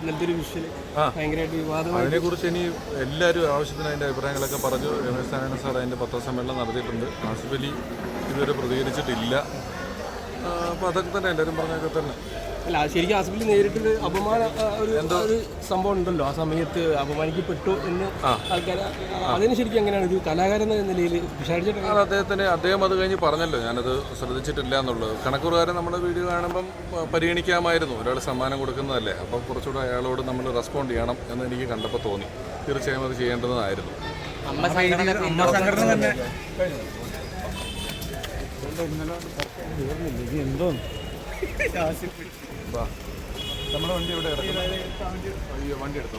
ഇന്നലത്തെ ഒരു വിഷ്വൽ ആ. ഭയങ്കരമായിട്ട് വിവാദമായി അതിനെക്കുറിച്ച് ഇനി എല്ലാവരും ആവശ്യത്തിന് അതിന്റെ അഭിപ്രായങ്ങളൊക്കെ പറഞ്ഞു. രമേശ് നാരായണ സാർ അതിന്റെ പത്രസമ്മേളനം നടത്തിയിട്ടുണ്ട്. ആസിഫ് അലി ഇതുവരെ പ്രതികരിച്ചിട്ടില്ല. അപ്പോൾ അതൊക്കെ തന്നെ എല്ലാവരും പറഞ്ഞൊക്കെ തന്നെ. അല്ല ശരിക്കും ആസിഫിൽ നേരിട്ടൊരു അപമാന ഒരു ഒരു ഒരു സംഭവം ഉണ്ടല്ലോ ആ സമയത്ത് അപമാനിക്കപ്പെട്ടു എന്ന് ആൾക്കാർ അതിന് ശരിക്കും എങ്ങനെയാണ് ഒരു കലാകാരൻ എന്ന നിലയിൽ വിഷാടിച്ചിട്ട് അത് അദ്ദേഹത്തിന് അദ്ദേഹം അത് കഴിഞ്ഞ് പറഞ്ഞല്ലോ ഞാനത് ശ്രദ്ധിച്ചിട്ടില്ല എന്നുള്ളത്. കണക്കുറുകാരൻ നമ്മുടെ വീഡിയോ കാണുമ്പം പരിഗണിക്കാമായിരുന്നു. ഒരാൾ സമ്മാനം കൊടുക്കുന്നതല്ലേ. അപ്പോൾ കുറച്ചുകൂടെ അയാളോട് നമ്മൾ റെസ്പോണ്ട് ചെയ്യണം എന്ന് എനിക്ക് കണ്ടപ്പോൾ തോന്നി. തീർച്ചയായും അത് ചെയ്യേണ്ടതായിരുന്നു. അമ്മ സംഘടന തന്നെ നമ്മുടെ വണ്ടി ഇവിടെ അയ്യോ വണ്ടി എടുത്തോ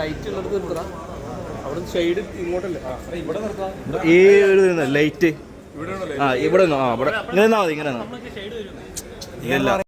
ലൈറ്റ് ഉള്ളത് നിർത്തടാ. അവിടെ ഷെയ്ഡ് ഇങ്ങോട്ടല്ലേ? ആ. ഇവിടെ നിർത്താം. ഈ ഒരു ലൈറ്റ് ആ ഇവിടെ ആ ഇവിടെ. ഇങ്ങനെ നിന്നാ മതി ഇങ്ങനെ നിന്നോ.